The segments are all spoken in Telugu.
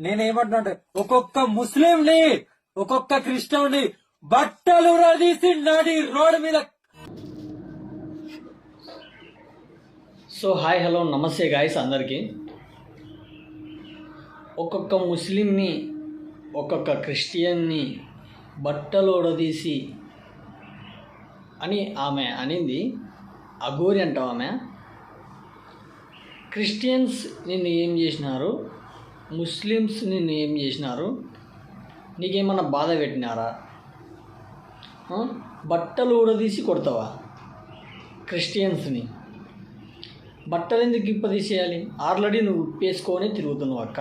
నేనేమంటున్నా అంటే ఒక్కొక్క ముస్లింని ఒక్కొక్క క్రిస్టియన్ని బట్టలు రదీసి నడి రోడ్డు మీద సో హాయ్ హలో నమస్తే గాయస్ అందరికీ. ఒక్కొక్క ముస్లింని ఒక్కొక్క క్రిస్టియన్ని బట్టలు ఉడదీసి అని ఆమె అనింది. అఘోరి అంటావు ఆమె. క్రిస్టియన్స్ నిన్ను ఏం చేసినారు? ముస్లిమ్స్ని నిన్ను ఏం చేసినారు? నీకేమన్నా బాధ పెట్టినారా? బట్టలు ఊడదీసి కొడతావా? క్రిస్టియన్స్ని. బట్టలు ఎందుకు ఇప్పదీసేయాలి? ఆల్రెడీ నువ్వు ఇప్పేసుకొని తిరుగుతున్నావు అక్క.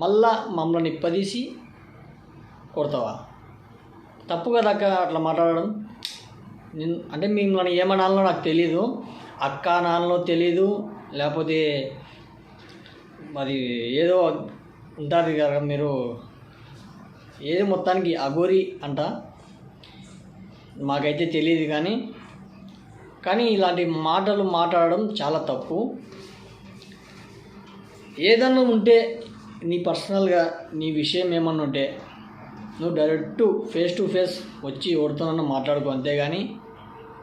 మళ్ళా మమ్మల్ని ఇప్పదీసి కొడతావా? తప్పు కదా అక్క అట్లా మాట్లాడడం. నేను అంటే మిమ్మల్ని ఏమనాలో నాకు తెలీదు. అక్క నాన్నలో తెలీదు. లేకపోతే మరి ఏదో ఉంటుంది కదా మీరు ఏది మొత్తానికి అఘోరి అంట. మాకైతే తెలియదు కానీ కానీ ఇలాంటి మాటలు మాట్లాడడం చాలా తప్పు. ఏదన్నా ఉంటే నీ పర్సనల్గా నీ విషయం ఏమన్నా ఉంటే నువ్వు డైరెక్ట్ ఫేస్ టు ఫేస్ వచ్చి ఎవరితోనన్నా మాట్లాడుకో అంతేగాని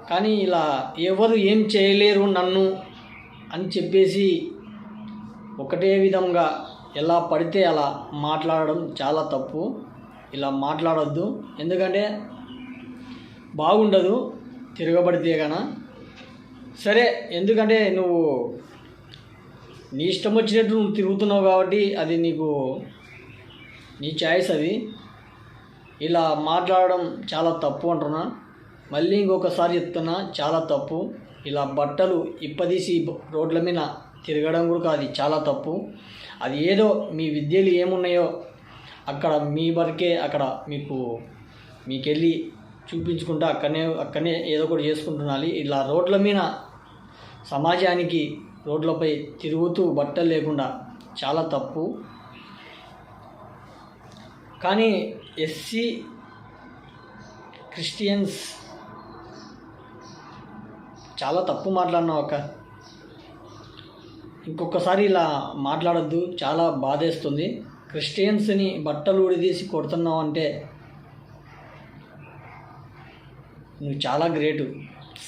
కానీ ఇలా ఎవరు ఏం చేయలేరు నన్ను అని చెప్పేసి ఒకటే విధంగా ఎలా పడితే అలా మాట్లాడడం చాలా తప్పు. ఇలా మాట్లాడొద్దు. ఎందుకంటే బాగుండదు తిరగబడితే కన సరే ఎందుకంటే నువ్వు నీ ఇష్టం వచ్చినట్టు నువ్వు తిరుగుతున్నావు కాబట్టి అది నీకు నీ చాయిస్ అది. ఇలా మాట్లాడడం చాలా తప్పు అంటున్నా. మళ్ళీ ఇంకొకసారి చెప్తున్నా చాలా తప్పు. ఇలా బట్టలు ఇప్పదీసి రోడ్ల మీద తిరగడం కూడా అది చాలా తప్పు. అది ఏదో మీ విద్యలు ఏమున్నాయో అక్కడ మీ వరకే అక్కడ మీకు మీకెళ్ళి చూపించుకుంటా అక్కడనే అక్కడనే ఏదో ఒకటి చేసుకుంటున్నాలి. ఇలా రోడ్ల మీద సమాజానికి రోడ్లపై తిరుగుతూ బట్టలు లేకుండా చాలా తప్పు. కానీ ఎస్సీ క్రిస్టియన్స్ చాలా తప్పు మాట్లాడినావు అక్క. ఇంకొకసారి ఇలా మాట్లాడొద్దు చాలా బాధేస్తుంది. క్రిస్టియన్స్ని బట్టలు ఉడిదీసి కొడుతున్నావు అంటే నువ్వు చాలా గ్రేటు.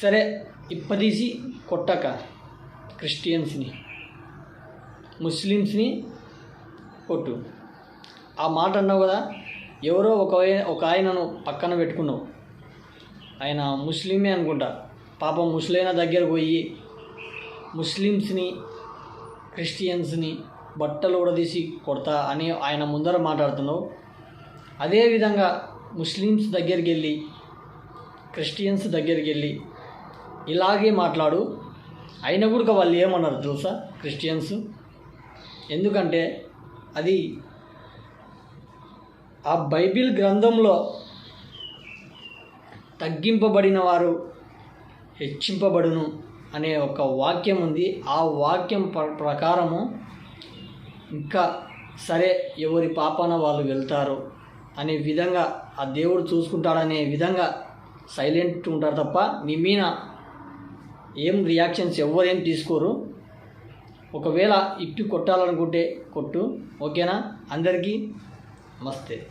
సరే ఇప్పదీసి కొట్టక క్రిస్టియన్స్ని. ముస్లిమ్స్ని కొట్టు. ఆ మాట అన్నావు కదా ఎవరో ఒక ఒక ఆయనను పక్కన పెట్టుకున్నావు. ఆయన ముస్లిమే అనుకుంటా. పాపం ముస్లైన దగ్గర పోయి ముస్లిమ్స్ని క్రిస్టియన్స్ని బట్టలు ఉడదీసి కొడతా అని ఆయన ముందర మాట్లాడుతున్నావు. అదేవిధంగా ముస్లిమ్స్ దగ్గరికి వెళ్ళి క్రిస్టియన్స్ దగ్గరికి వెళ్ళి ఇలాగే మాట్లాడు. అయినా కూడా వాళ్ళు ఏమన్నారు తెలుసా క్రిస్టియన్స్? ఎందుకంటే అది ఆ బైబిల్ గ్రంథంలో తగ్గింపబడిన వారు హెచ్చింపబడును. అనే ఒక వాక్యం ఉంది. ఆ వాక్యం ప్ర- ప్రకారము ఇంకా సరే ఎవరి పాపాన వాళ్ళు వెళ్తారు అనే విధంగా ఆ దేవుడు చూసుకుంటాడనే విధంగా సైలెంట్ ఉంటారు తప్ప నీ మీద ఏం రియాక్షన్స్ ఎవరేం తీసుకోరు. ఒకవేళ ఇట్టు కొట్టాలనుకుంటే కొట్టు. ఓకేనా? అందరికీ మస్తే